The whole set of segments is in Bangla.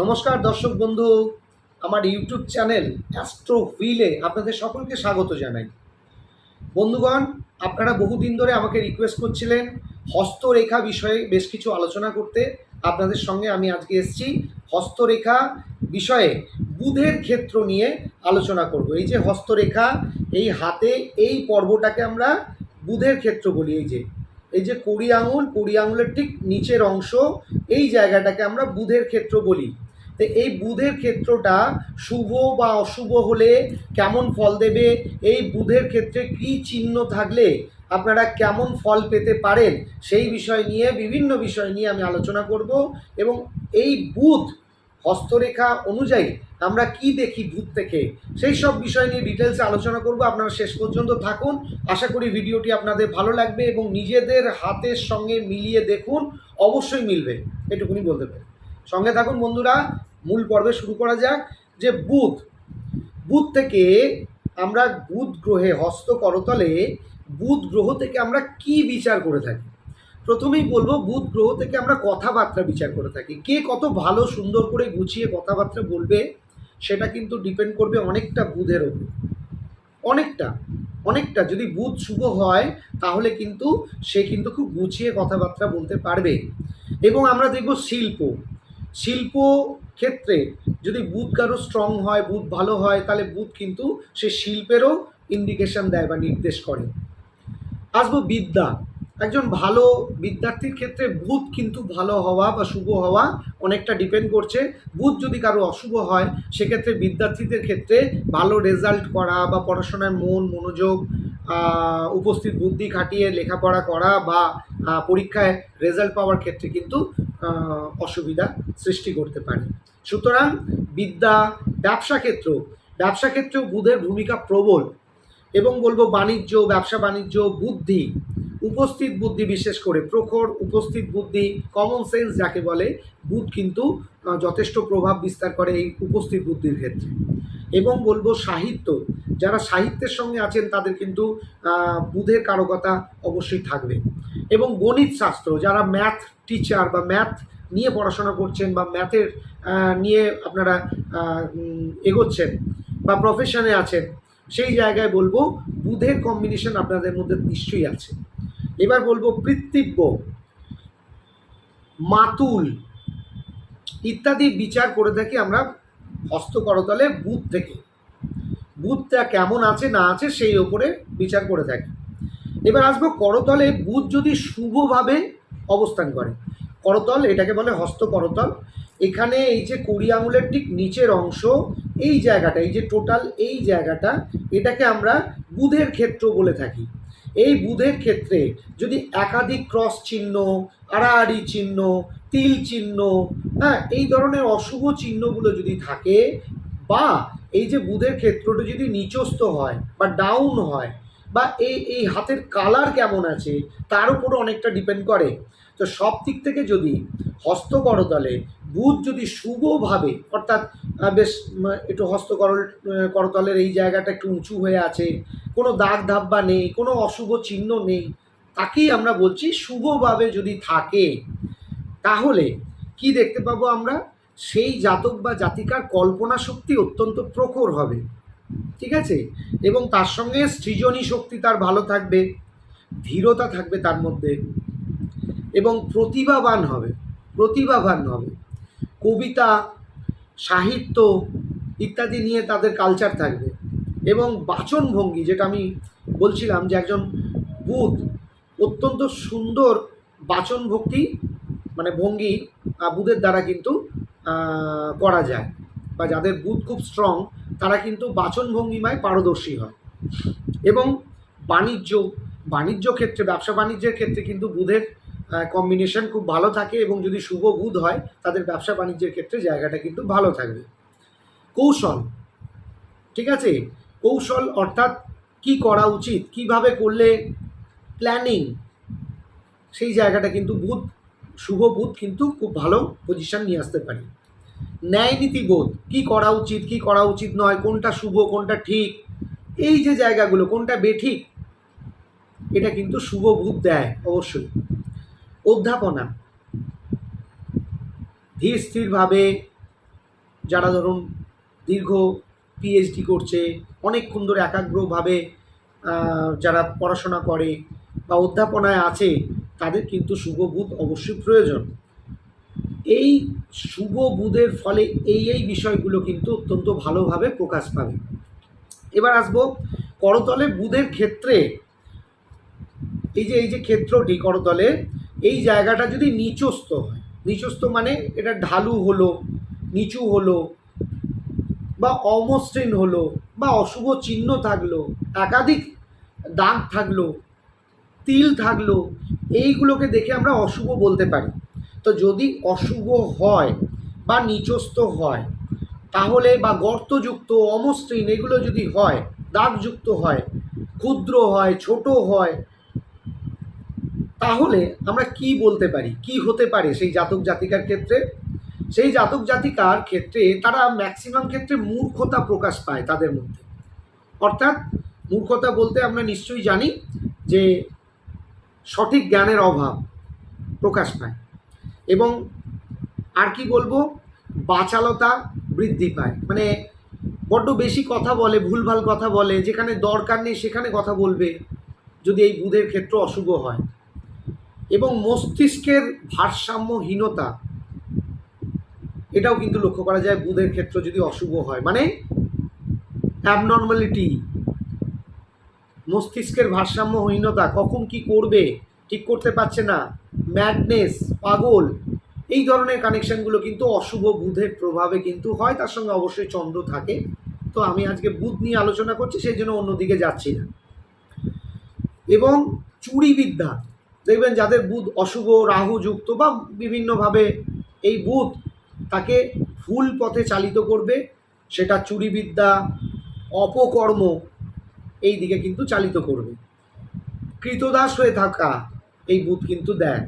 নমস্কার দর্শক বন্ধু, আমার ইউটিউব চ্যানেল অ্যাস্ট্রো হুইলে আপনাদের সকলকে স্বাগত জানাই। বন্ধুগণ, আপনারা বহুদিন ধরে আমাকে রিকোয়েস্ট করছিলেন হস্তরেখা বিষয়ে বেশ কিছু আলোচনা করতে। আপনাদের সঙ্গে আমি আজকে এসেছি হস্তরেখা বিষয়ে বুধের ক্ষেত্র নিয়ে আলোচনা করব। এই যে হস্তরেখা, এই হাতে এই পর্বটাকে আমরা বুধের ক্ষেত্র বলি। এই যে এই যে কুড়ি আঙুল, কুড়ি আঙুলের ঠিক নিচের অংশ, এই জায়গাটাকে আমরা বুধের ক্ষেত্র বলি। তো এই বুধের ক্ষেত্রটা শুভ বা অশুভ হলে কেমন ফল দেবে? এই বুধের ক্ষেত্রে কী চিহ্ন থাকলে আপনারা কেমন ফল পেতে পারেন? সেই বিষয় নিয়ে, বিভিন্ন বিষয় নিয়ে আমি আলোচনা করব এবং এই বুধ হস্তরেখা অনুযায়ী আমরা কি দেখি বুধ থেকে? সেই সব বিষয় নিয়ে ডিটেলসে আলোচনা করব। আপনারা শেষ পর্যন্ত থাকুন। আশা করি ভিডিওটি আপনাদের ভালো লাগবে এবং নিজেদের হাতের সঙ্গে মিলিয়ে দেখুন। অবশ্যই মিলবে। এটুকুনি বলতে পারি। সঙ্গে থাকুন বন্ধুরা। মূল পর্বে শুরু করা যাক, যে বুধ। বুধ থেকে আমরা বুধ গ্রহে, হস্ত করতলে বুধ গ্রহ থেকে আমরা কি বিচার করে থাকি? প্রথমেই বলব, বুধ গ্রহ থেকে আমরা কথাবার্তা বিচার করে থাকি। কে কত ভালো, সুন্দর করে গুছিয়ে কথাবার্তা বলবে, সেটা কিন্তু ডিপেন্ড করবে অনেকটা বুধের ওপর। অনেকটা অনেকটা। যদি বুধ শুভ হয়, তাহলে কিন্তু সে কিন্তু খুব গুছিয়ে কথাবার্তা বলতে পারবে। এবং আমরা দেখব শিল্প। শিল্প ক্ষেত্রে যদি বুধ কারও স্ট্রং হয়, বুধ ভালো হয়, তাহলে বুধ কিন্তু সে শিল্পেরও ইন্ডিকেশন দেয় বা নির্দেশ করে। আসব বিদ্যা। একজন ভালো বিদ্যার্থীর ক্ষেত্রে বুধ কিন্তু ভালো হওয়া বা শুভ হওয়া অনেকটা ডিপেন্ড করছে। বুধ যদি কারও অশুভ হয়, সেক্ষেত্রে বিদ্যার্থীদের ক্ষেত্রে ভালো রেজাল্ট করা বা পড়াশোনায় মন, মনোযোগ উপস্থিত বুদ্ধি খাটিয়ে লেখাপড়া করা বা পরীক্ষায় রেজাল্ট পাওয়ার ক্ষেত্রে কিন্তু অসুবিধা সৃষ্টি করতে পারে। সুতরাং বিদ্যা, ব্যবসা ক্ষেত্র, ব্যবসা ক্ষেত্রেও বুধের ভূমিকা প্রবল এবং বলব বাণিজ্য, ব্যবসা বাণিজ্য বুদ্ধি, উপস্থিত বুদ্ধি বিশেষ করে প্রখর, উপস্থিত বুদ্ধি কমন সেন্স যাকে বলে, বুধ কিন্তু যথেষ্ট প্রভাব বিস্তার করে এই উপস্থিত বুদ্ধির ক্ষেত্রে। এবং বলব সাহিত্য, যারা সাহিত্যের সঙ্গে আছেন তাদের কিন্তু বুধের কারকতা অবশ্যই থাকবে। এবং গণিত শাস্ত্র, যারা ম্যাথ টিচার বা ম্যাথ নিয়ে পড়াশোনা করছেন বা ম্যাথের নিয়ে আপনারা এগোচ্ছেন বা প্রফেশনে আছেন, সেই জায়গায় বলব বুধের কম্বিনেশন আপনাদের মধ্যে নিশ্চয়ই আছে। এবার বলব পৃথিব্য মাতুল ইত্যাদি বিচার করে থাকি আমরা হস্তকরতলে বুধ থেকে। বুধটা কেমন আছে না আছে সেই ওপরে বিচার করে থাকি। এবার আসব করতলে বুধ যদি শুভভাবে অবস্থান করে। করতল, এটাকে বলে হস্ত করতল। এখানে এই যে কুড়ি আঙুলের ঠিক নিচের অংশ, এই জায়গাটা, এই যে টোটাল এই জায়গাটা, এটাকে আমরা বুধের ক্ষেত্র বলে থাকি। এই বুধের ক্ষেত্রে যদি একাধিক ক্রস চিহ্ন, আড়াআড়ি চিহ্ন, তিল চিহ্ন হ্যাঁ এই ধরনের অশুভ চিহ্নগুলো যদি থাকে, বা এই যে বুধের ক্ষেত্রটা যদি নিচস্থ হয়, বা ডাউন হয়, বা এই এই হাতের কালার কেমন আছে, তার উপরও অনেকটা ডিপেন্ড করে। তো সব দিক থেকে যদি হস্ত করতলে বুধ যদি শুভভাবে, অর্থাৎ বেশ একটু হস্তকরল করতলের এই জায়গাটা একটু উঁচু হয়ে আছে, কোনো দাগ ধাব্বা নেই, কোনো অশুভ চিহ্ন নেই, তাকেই আমরা বলছি শুভভাবে যদি থাকে, তাহলে কি দেখতে পাবো আমরা? সেই জাতক বা জাতিকার কল্পনা শক্তি অত্যন্ত প্রখর হবে। ঠিক আছে? এবং তার সঙ্গে সৃজনী শক্তি তার ভালো থাকবে, ধীরতা থাকবে তার মধ্যে। এবং প্রতিভাবান হবে প্রতিভাবান হবে। কবিতা, সাহিত্য ইত্যাদি নিয়ে তাদের কালচার থাকবে এবং বাচনভঙ্গি যেটা আমি বলছিলাম যে একজন বুধ অত্যন্ত সুন্দর বাচনভক্তি মানে ভঙ্গি বুধের দ্বারা কিন্তু করা যায় বা যাদের বুধ খুব স্ট্রং তারা কিন্তু বাচন ভঙ্গিমায় পারদর্শী হয়। এবং বাণিজ্য বাণিজ্য ক্ষেত্রে, ব্যবসা বাণিজ্যের ক্ষেত্রে কিন্তু বুধের কম্বিনেশন খুব ভালো থাকে এবং যদি শুভ বুধ হয়, তাদের ব্যবসা বাণিজ্যের ক্ষেত্রে জায়গাটা কিন্তু ভালো থাকবে। কৌশল, ঠিক আছে? কৌশল অর্থাৎ কি করা উচিত, কীভাবে করলে প্ল্যানিং সেই জায়গাটা কিন্তু বুধ, শুভ বুধ কিন্তু খুব ভালো পজিশন নিয়ে আসতে পারে। ন্যায় নীতিবোধ কি করা উচিত, কি করা উচিত নয়, কোনটা শুভ, কোনটা ঠিক, এই যে জায়গাগুলো, কোনটা বেঠিক, এটা কিন্তু শুভ বুধ দেয়, অবশ্যই। অধ্যাপনা ধীর স্থিরভাবে যারা ধরুন দীর্ঘ পিএইচডি করছে, অনেকক্ষণ ধরে একাগ্রভাবে যারা পড়াশোনা করে বা অধ্যাপনায় আছে, তাদের কিন্তু শুভ বুধ অবশ্যই প্রয়োজন। এই শুভ বুধের ফলে এই এই বিষয়গুলো কিন্তু অত্যন্ত ভালোভাবে প্রকাশ পাবে। এবার আসব করতলে বুধের ক্ষেত্রে। এই যে এই যে ক্ষেত্রটি করতলে এই জায়গাটা যদি নিচস্থ হয়, নিচস্থ মানে এটা ঢালু হলো, নিচু হলো, বা অমসৃণ হলো, বা অশুভ চিহ্ন থাকল, একাধিক দাগ থাকল, তিল থাকল, এইগুলোকে দেখে আমরা অশুভ বলতে পারি। তো যদি অশুভ হয় বা নিচস্থ হয়, তাহলে বা গর্তযুক্ত, অমসৃণ, এগুলো যদি হয়, দাগযুক্ত হয়, ক্ষুদ্র হয়, ছোট হয় তাহলে আমরা কি বলতে পারি? কি হতে পারে সেই জাতক জাতিকার ক্ষেত্রে? সেই জাতক জাতিকার ক্ষেত্রে তারা ম্যাক্সিমাম ক্ষেত্রে মূর্খতা প্রকাশ পায় তাদের মধ্যে। অর্থাৎ মূর্খতা বলতে আমরা নিশ্চয়ই জানি যে সঠিক জ্ঞানের অভাব প্রকাশ পায় এবং আর কি বলব? বাচালতা বৃদ্ধি পায়। মানে বড্ড বেশি কথা বলে, ভুলভাল কথা বলে, যেখানে দরকার নেই সেখানে কথা বলবে। যদি এই বুধের ক্ষেত্র অশুভ হয়। এবং মস্তিষ্কের ভারসাম্যহীনতা, এটাও কিন্তু লক্ষ্য করা যায় বুধের ক্ষেত্র যদি অশুভ হয়। মানে অ্যাবনর্মালিটি মস্তিষ্কের ভারসাম্যহীনতা, কখন কি করবে, ঠিক করতে পারছে না ম্যাডনেস পাগল, এই ধরনের কানেকশনগুলো কিন্তু অশুভ বুধের প্রভাবে কিন্তু হয়, তার সঙ্গে অবশ্যই চন্দ্র থাকে। তো আমি আজকে বুধ নিয়ে আলোচনা করছি, সেই জন্য অন্যদিকে যাচ্ছি না। এবং চুরিবিদ্যা দেখবেন যাদের বুধ অশুভ, রাহু যুক্ত বা বিভিন্নভাবে এই বুধ তাকে ভুল পথে চালিত করবে, সেটা চুরিবিদ্যা, অপকর্ম এই দিকে কিন্তু চালিত করবে। কৃতদাস হয়ে থাকা এই বুধ কিন্তু দেয়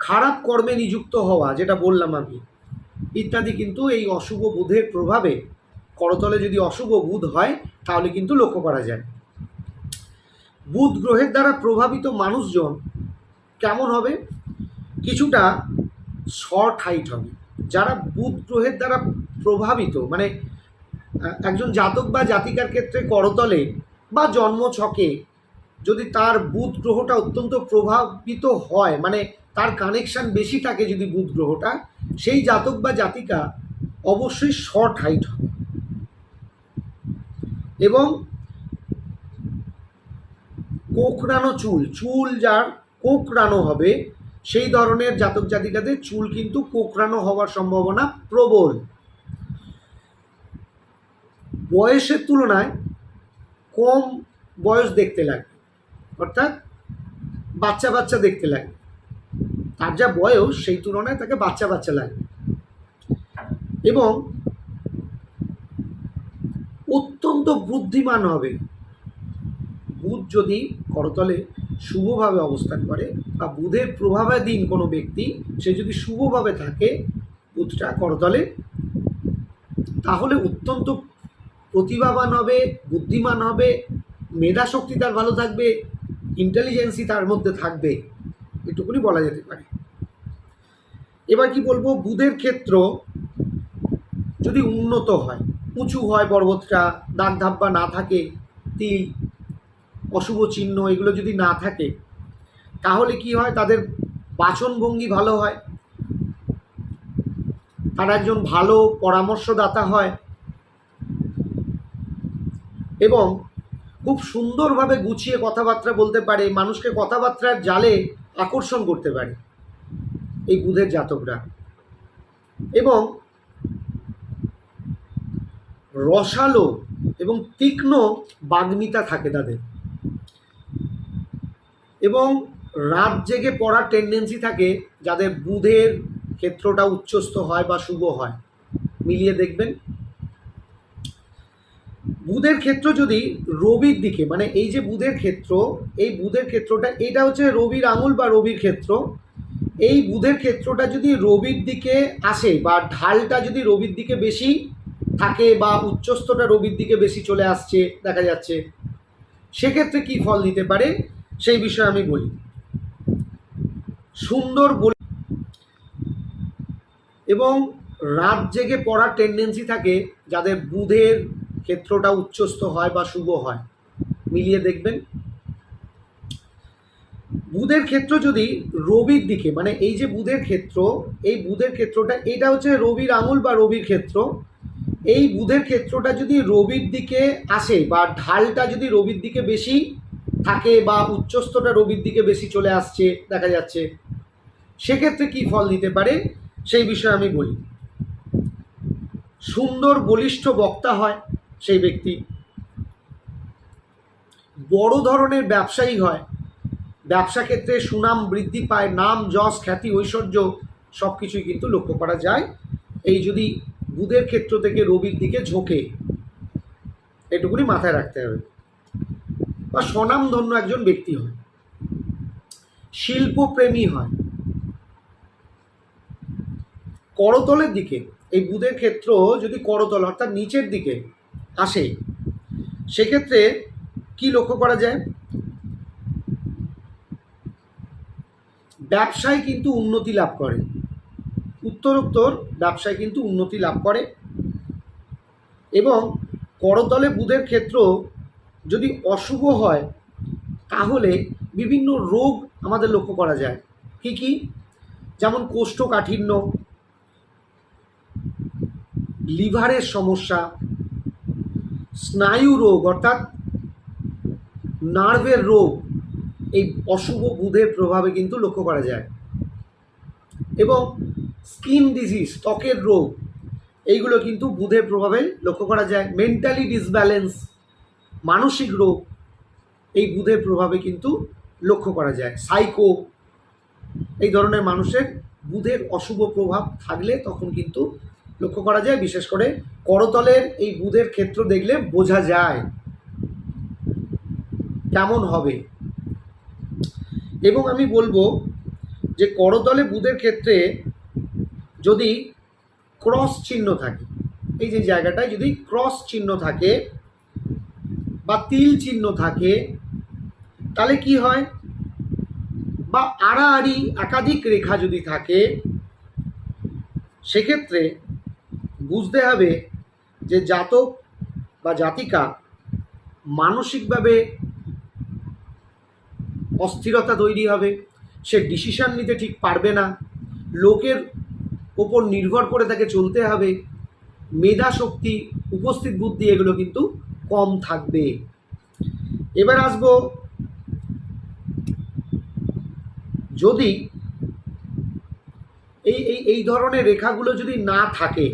খারাপ কর্মে নিযুক্ত হওয়া, যেটা বললাম আমি, ইত্যাদি কিন্তু এই অশুভ বুধের প্রভাবে করতলে যদি অশুভ বুধ হয়, তাহলে কিন্তু লক্ষ্য করা যায়। বুধ গ্রহের দ্বারা প্রভাবিত মানুষজন কেমন হবে? কিছুটা শর্ট হাইট হবে। যারা বুধ গ্রহের দ্বারা প্রভাবিত মানে একজন জাতক বা জাতিকার ক্ষেত্রে করতলে বা জন্ম ছকে যদি তার বুধ গ্রহটা অত্যন্ত প্রভাবিত হয় মানে তার কানেকশান বেশি থাকে যদি বুধ গ্রহটা, সেই জাতক বা জাতিকা অবশ্যই শর্ট হাইট হবে। এবং কোকড়ানো চুল চুল যার কোকড়ানো হবে, সেই ধরনের জাতক জাতিকাদের চুল কিন্তু কোকড়ানো হওয়ার সম্ভাবনা প্রবল। বয়সের তুলনায় কম বয়স দেখতে লাগে, অর্থাৎ বাচ্চা বাচ্চা দেখতে লাগে। তার যা বয়স, সেই তুলনায় তাকে বাচ্চা বাচ্চা লাগে। এবং অত্যন্ত বুদ্ধিমান হবে। বুধ যদি করতলে শুভভাবে অবস্থান করে বা বুধের প্রভাবাধীন কোনো ব্যক্তি, সে যদি শুভভাবে থাকে বুধটা করতলে, তাহলে অত্যন্ত প্রতিভাবান হবে, বুদ্ধিমান হবে, মেধা শক্তি তার ভালো থাকবে ইন্টেলিজেন্সি তার মধ্যে থাকবে, এটুকুনি বলা যেতে পারে। এবার কি বলব, বুধের ক্ষেত্র যদি উন্নত হয়, উঁচু হয় পর্বতটা দাগ ধাব্বা না থাকে, তিল অশুভ চিহ্ন এগুলো যদি না থাকে, তাহলে কি হয়? তাদের বাচনভঙ্গি ভালো হয়। তারা একজন ভালো পরামর্শদাতা হয়। এবং খুব সুন্দরভাবে গুছিয়ে কথাবার্তা বলতে পারে, মানুষকে কথাবার্তার জালে আকর্ষণ করতে পারে এই বুধের জাতকরা। এবং রসালো এবং তীক্ষ্ণ বাগ্মিতা থাকে তাদের। এবং রাত জেগে পড়ার টেন্ডেন্সি থাকে যাদের বুধের ক্ষেত্রটা উচ্চস্থ হয় বা শুভ হয়। মিলিয়ে দেখবেন। বুধের ক্ষেত্র যদি রবির দিকে মানে এই যে বুধের ক্ষেত্র, এই বুধের ক্ষেত্রটা, এটা হচ্ছে রবির আঙুল বা রবির ক্ষেত্র। এই বুধের ক্ষেত্রটা যদি রবির দিকে আসে বা ঢালটা যদি রবির দিকে বেশি থাকে বা উচ্চস্থটা রবির দিকে বেশি চলে আসছে, দেখা যাচ্ছে, সেক্ষেত্রে কি ফল দিতে পারে? সেই বিষয়ে আমি বলি। সুন্দর বলি এবং রাত জেগে পড়ার টেন্ডেন্সি থাকে যাদের বুধের ক্ষেত্রটা উচ্চস্থ হয় বা শুভ হয়। মিলিয়ে দেখবেন। বুধের ক্ষেত্র যদি রবির দিকে মানে এই যে বুধের ক্ষেত্র, এই বুধের ক্ষেত্রটা, এটা হচ্ছে রবির আঙুল বা রবির ক্ষেত্র। এই বুধের ক্ষেত্রটা যদি রবির দিকে আসে বা ঢালটা যদি রবির দিকে বেশি থাকে বা উচ্চস্তটা রবির দিকে বেশি চলে আসছে, দেখা যাচ্ছে। সেক্ষেত্রে কি ফল দিতে পারে? সেই বিষয়ে আমি বলি। সুন্দর বলিষ্ঠ বক্তা হয় সেই ব্যক্তি। বড় ধরনের ব্যবসায়ী হয়। ব্যবসা ক্ষেত্রে সুনাম বৃদ্ধি পায়, নাম, যশ, খ্যাতি, ঐশ্বর্য সব কিছুই কিন্তু লক্ষ্য করা যায়। এই যদি বুধের ক্ষেত্র থেকে রবির দিকে ঝোঁকে, এটুকুনি মাথায় রাখতে হবে। বা স্বনামধন্য একজন ব্যক্তি হয়। শিল্পপ্রেমী হয়। করতলের দিকে, এই বুধের ক্ষেত্র যদি করতল, অর্থাৎ নিচের দিকে আসে, সেক্ষেত্রে কি লক্ষ্য করা যায়? ব্যবসায় কিন্তু উন্নতি লাভ করে। উত্তরোত্তর ব্যবসায় কিন্তু উন্নতি লাভ করে এবং করতলে বুধের ক্ষেত্র যদি অশুভ হয়, তাহলে বিভিন্ন রোগ আমাদের লক্ষ্য করা যায়। কি কি? যেমন কোষ্ঠকাঠিন্য, লিভারের সমস্যা, স্নায়ু রোগ, অর্থাৎ নার্ভের রোগ, এই অশুভ বুধের প্রভাবে কিন্তু লক্ষ্য করা যায়। এবং স্কিন ডিজিজ, ত্বকের রোগ, এইগুলো কিন্তু বুধের প্রভাবে লক্ষ্য করা যায়। মেন্টালি ডিসব্যালেন্স মানসিক রোগ, এই বুধের প্রভাবে কিন্তু লক্ষ্য করা যায়। সাইকো এই ধরনের মানুষের বুধের অশুভ প্রভাব থাকলে তখন কিন্তু লক্ষ্য করা যায়। বিশেষ করে করতলের এই বুধের ক্ষেত্র দেখলে বোঝা যায় কেমন হবে। এবং আমি বলব যে করতলে বুধের ক্ষেত্রে যদি ক্রস চিহ্ন থাকে, এই যে জায়গাটায় যদি ক্রস চিহ্ন থাকে বা তিল চিহ্ন থাকে, তাহলে কি হয়? বা আড়াআড়ি একাধিক রেখা যদি থাকে, সেক্ষেত্রে বুঝতে হবে যে জাতক বা জাতিকা মানসিকভাবে অস্থিরতা তৈরি হবে, সে ডিসিশান নিতে ঠিক পারবে না, লোকের ওপর নির্ভর করে তাকে চলতে হবে মেধা শক্তি উপস্থিত বুদ্ধি এগুলো কিন্তু কম থাকবে। এবার আসব যদি এই এই এই ধরনের রেখাগুলো যদি না থাকে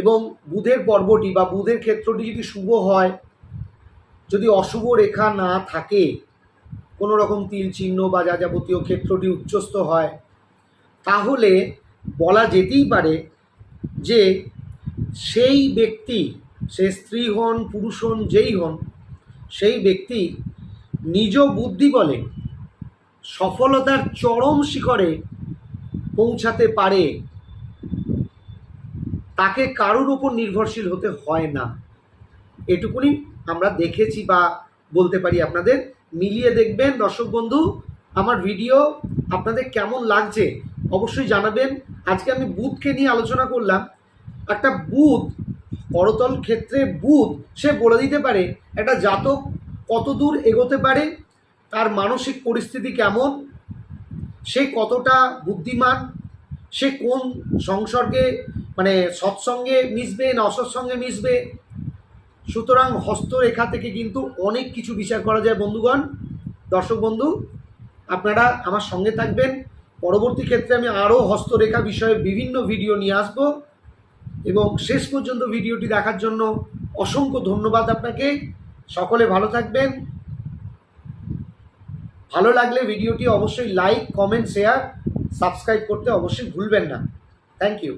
এবং বুধের পর্বটি বা বুধের ক্ষেত্রটি যদি শুভ হয়, যদি অশুভ রেখা না থাকে, কোনো রকম তিল চিহ্ন বা যা যাবতীয় ক্ষেত্রটি উচ্চস্থ হয়, তাহলে বলা যেতেই পারে যে সেই ব্যক্তি সে স্ত্রী হন, পুরুষ হন, যেই হন, সেই ব্যক্তি নিজ বুদ্ধি বলে সফলতার চরম শিখরে পৌঁছাতে পারে। তাকে কারোর উপর নির্ভরশীল হতে হয় না। এটুকুনি আমরা দেখেছি বা বলতে পারি আপনাদের। মিলিয়ে দেখবেন, দর্শক বন্ধু, আমার ভিডিও আপনাদের কেমন লাগছে অবশ্যই জানাবেন। আজকে আমি বুধকে নিয়ে আলোচনা করলাম। একটা বুধ করতল ক্ষেত্রে বুধ, সে বলে দিতে পারে, একটা জাতক কত দূর এগোতে পারে, তার মানসিক পরিস্থিতি কেমন, সে কতটা বুদ্ধিমান, সে কোন সংসর্গে মানে সৎসঙ্গে মিশবে না অসৎসঙ্গে মিশবে। সুতরাং হস্তরেখা থেকে কিন্তু অনেক কিছু বিচার করা যায় বন্ধুগণ। দর্শক বন্ধু, আপনারা আমার সঙ্গে থাকবেন। পরবর্তী ক্ষেত্রে আমি আরও হস্তরেখা বিষয়ে বিভিন্ন ভিডিও নিয়ে আসব। এবং শেষ পর্যন্ত ভিডিওটি দেখার জন্য অসংখ্য ধন্যবাদ আপনাকে। সকলে ভালো থাকবেন। ভালো লাগলে ভিডিওটি অবশ্যই লাইক কমেন্ট শেয়ার সাবস্ক্রাইব করতে অবশ্যই ভুলবেন না। Thank you